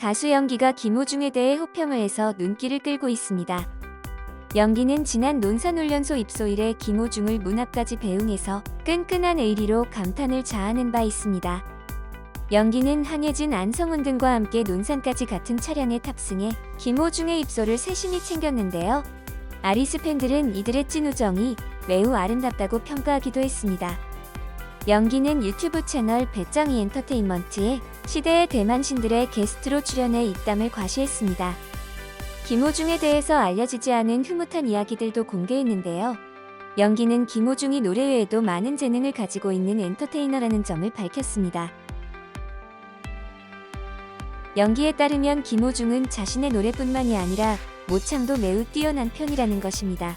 가수 연기가 김호중에 대해 호평을 해서 눈길을 끌고 있습니다. 연기는 지난 논산훈련소 입소일에 김호중을 문 앞까지 배웅해서 끈끈한 의리로 감탄을 자아낸 바 있습니다. 연기는 한예진, 안성훈 등과 함께 논산까지 같은 차량에 탑승해 김호중의 입소를 세심히 챙겼는데요. 아리스 팬들은 이들의 찐 우정이 매우 아름답다고 평가하기도 했습니다. 연기는 유튜브 채널 배짱이 엔터테인먼트에 시대의 대만신들의 게스트로 출연해 입담을 과시했습니다. 김호중에 대해서 알려지지 않은 흐뭇한 이야기들도 공개했는데요. 연기는 김호중이 노래 외에도 많은 재능을 가지고 있는 엔터테이너라는 점을 밝혔습니다. 연기에 따르면 김호중은 자신의 노래뿐만이 아니라 모창도 매우 뛰어난 편이라는 것입니다.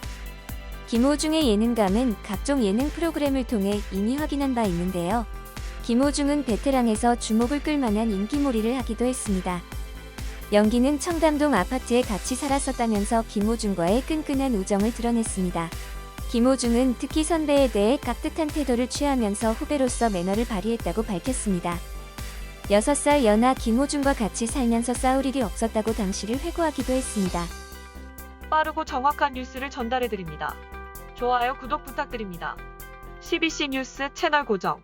김호중의 예능감은 각종 예능 프로그램을 통해 이미 확인한 바 있는데요. 김호중은 베테랑에서 주목을 끌만한 인기몰이를 하기도 했습니다. 연기는 청담동 아파트에 같이 살았었다면서 김호중과의 끈끈한 우정을 드러냈습니다. 김호중은 특히 선배에 대해 깍듯한 태도를 취하면서 후배로서 매너를 발휘했다고 밝혔습니다. 6살 연하 김호중과 같이 살면서 싸울 일이 없었다고 당시를 회고하기도 했습니다. 빠르고 정확한 뉴스를 전달해드립니다. 좋아요, 구독 부탁드립니다. CBC 뉴스 채널 고정.